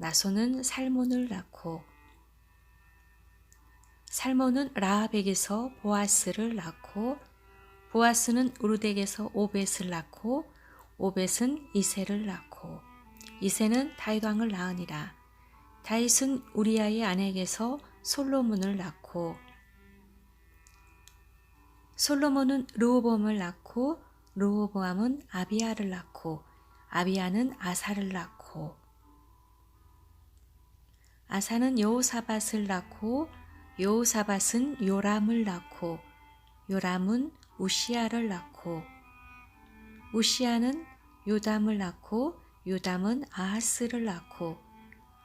나손은 살몬을 낳고 살몬은 라합에게서 보아스를 낳고 보아스는 우르덱에서 오벳을 낳고 오벳은 이세를 낳고 이세는 다윗 왕을 낳으니라. 다윗은 우리아의 아내에게서 솔로몬을 낳고 솔로몬은 르호보암을 낳고 르호보암은 아비야를 낳고 아비야는 아사를 낳고 아사는 여호사밧을 낳고 여호사밧은 요람을 낳고 요람은 우시아를 낳고 우시아는 요담을 낳고 요담은 아하스를 낳고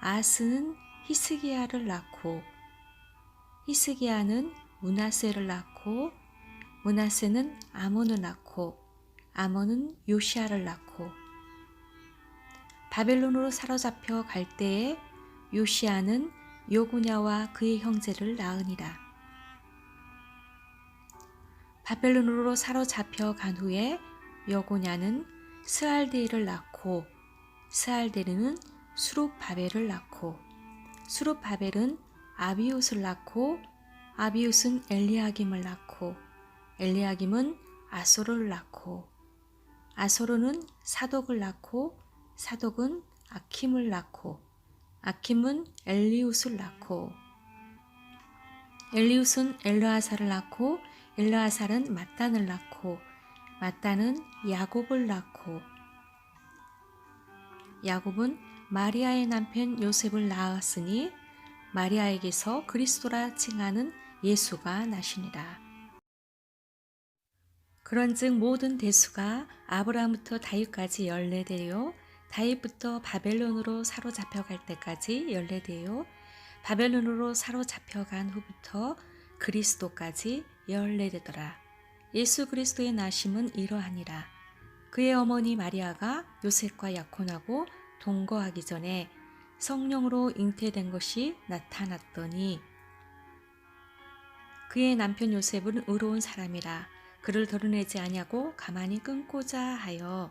아하스는 히스기야를 낳고 히스기야는 문하세를 낳고 문하세는 아몬을 낳고 아몬은 요시아를 낳고 바벨론으로 사로잡혀 갈 때에 요시아는 요구냐와 그의 형제를 낳으니라. 바벨론으로 사로잡혀 간 후에 여고냐는 스알데이를 낳고 스알데르는 수룹바벨을 낳고 수룹바벨은 아비웃을 낳고 아비웃은 엘리아김을 낳고 엘리아김은 아소를 낳고 아소르는 사독을 낳고 사독은 아킴을 낳고 아킴은 엘리웃을 낳고 엘리웃은 엘르아사를 낳고 엘르아살은 마단을 낳고 마단은 야곱을 낳고 야곱은 마리아의 남편 요셉을 낳았으니 마리아에게서 그리스도라 칭하는 예수가 나시니라. 그런즉 모든 대수가 아브라함부터 다윗까지 열네되요 다윗부터 바벨론으로 사로잡혀 갈 때까지 열네되요 바벨론으로 사로잡혀 간 후부터 그리스도까지 열네되더라. 예수 그리스도의 나심은 이러하니라. 그의 어머니 마리아가 요셉과 약혼하고 동거하기 전에 성령으로 잉태된 것이 나타났더니 그의 남편 요셉은 의로운 사람이라 그를 드러내지 아니하고 가만히 끊고자 하여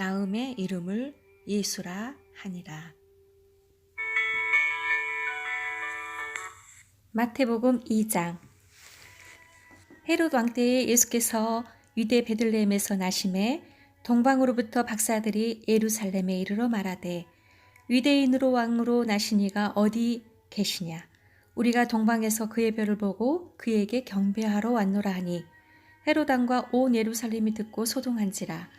나음의 이름을 예수라 하니라. 마태복음 2장. 헤롯 왕 때에 예수께서 유대 베들레헴에서 나심에 동방으로부터 박사들이 예루살렘에 이르러 말하되 유대인으로 왕으로 나시니가 어디 계시냐? 우리가 동방에서 그의 별을 보고 그에게 경배하러 왔노라 하니 헤롯 왕과 온 예루살렘이 듣고 소동한지라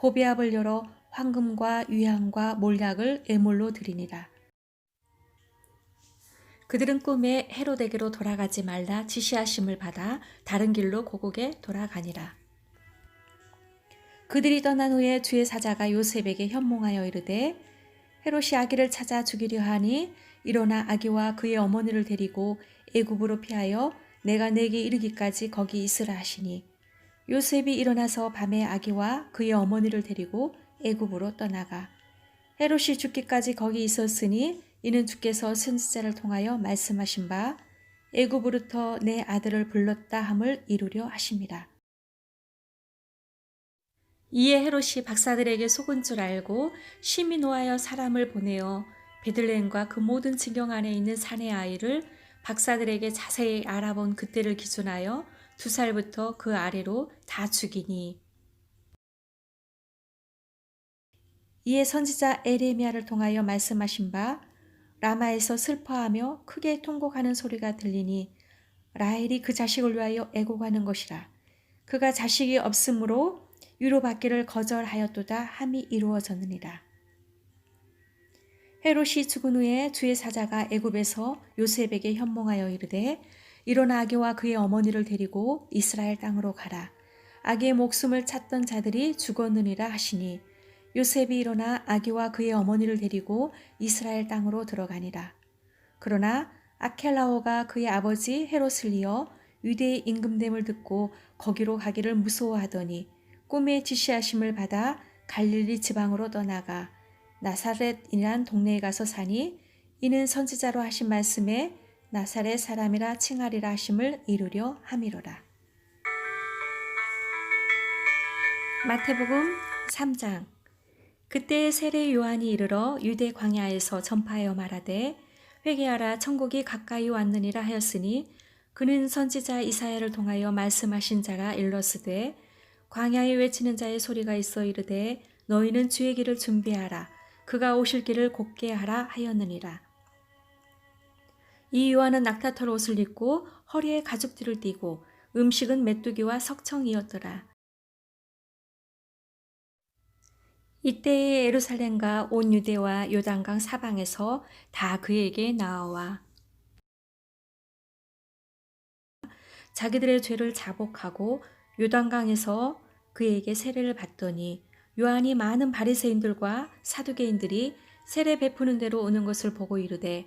보배압을 열어 황금과 유향과 몰약을 애물로 드리니라. 그들은 꿈에 헤로데게로 돌아가지 말라 지시하심을 받아 다른 길로 고국에 돌아가니라. 그들이 떠난 후에 주의 사자가 요셉에게 현몽하여 이르되 헤롯이 아기를 찾아 죽이려 하니 일어나 아기와 그의 어머니를 데리고 애굽으로 피하여 내가 내게 이르기까지 거기 있으라 하시니 요셉이 일어나서 밤에 아기와 그의 어머니를 데리고 애굽으로 떠나가 헤롯이 죽기까지 거기 있었으니 이는 주께서 선지자를 통하여 말씀하신 바 애굽으로부터 내 아들을 불렀다 함을 이루려 하십니다. 이에 헤롯이 박사들에게 속은 줄 알고 심히 노하여 사람을 보내어 베들레헴과 그 모든 지경 안에 있는 산의 아이를 박사들에게 자세히 알아본 그때를 기준하여 두 살부터 그 아래로 다 죽이니 이에 선지자 에레미야를 통하여 말씀하신 바 라마에서 슬퍼하며 크게 통곡하는 소리가 들리니 라헬이 그 자식을 위하여 애고가는 것이라 그가 자식이 없으므로 위로받기를 거절하였도다 함이 이루어졌느니라. 헤롯이 죽은 후에 주의 사자가 애굽에서 요셉에게 현몽하여 이르되 일어나 아기와 그의 어머니를 데리고 이스라엘 땅으로 가라. 아기의 목숨을 찾던 자들이 죽었느니라 하시니 요셉이 일어나 아기와 그의 어머니를 데리고 이스라엘 땅으로 들어가니라. 그러나 아켈라오가 그의 아버지 헤롯을 이어 유대의 임금됨을 듣고 거기로 가기를 무서워하더니 꿈에 지시하심을 받아 갈릴리 지방으로 떠나가 나사렛이란 동네에 가서 사니 이는 선지자로 하신 말씀에 나사렛 사람이라 칭하리라 하심을 이루려 함이로라. 마태복음 3장 그때 세례 요한이 이르러 유대 광야에서 전파하여 말하되 회개하라 천국이 가까이 왔느니라 하였으니 그는 선지자 이사야를 통하여 말씀하신 자라 일러스되 광야에 외치는 자의 소리가 있어 이르되 너희는 주의 길을 준비하라 그가 오실 길을 곱게 하라 하였느니라. 이 요한은 낙타털 옷을 입고 허리에 가죽띠를 띠고 음식은 메뚜기와 석청이었더라. 이때에 에루살렘과 온 유대와 요단강 사방에서 다 그에게 나와 자기들의 죄를 자복하고 요단강에서 그에게 세례를 받더니 요한이 많은 바리새인들과 사두개인들이 세례 베푸는 대로 오는 것을 보고 이르되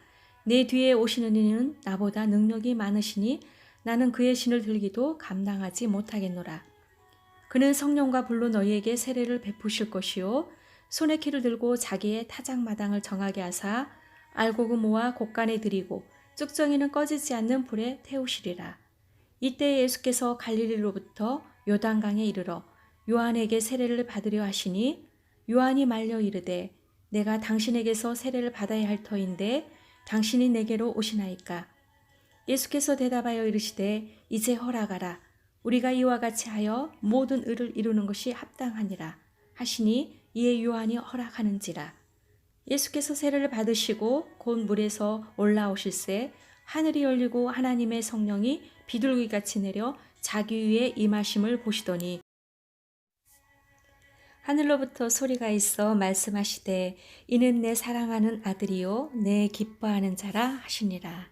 내 뒤에 오시는 이는 나보다 능력이 많으시니 나는 그의 신을 들기도 감당하지 못하겠노라. 그는 성령과 불로 너희에게 세례를 베푸실 것이요 손에 키를 들고 자기의 타작마당을 정하게 하사 알곡을 모아 곡간에 들이고 쭉정이는 꺼지지 않는 불에 태우시리라. 이때 예수께서 갈릴리로부터 요단강에 이르러 요한에게 세례를 받으려 하시니 요한이 말려 이르되 내가 당신에게서 세례를 받아야 할 터인데 당신이 내게로 오시나이까? 예수께서 대답하여 이르시되 이제 허락하라. 우리가 이와 같이 하여 모든 의를 이루는 것이 합당하니라. 하시니 이에 요한이 허락하는지라. 예수께서 세례를 받으시고 곧 물에서 올라오실새 하늘이 열리고 하나님의 성령이 비둘기같이 내려 자기 위에 임하심을 보시더니 하늘로부터 소리가 있어 말씀하시되 이는 내 사랑하는 아들이요 내 기뻐하는 자라 하시니라.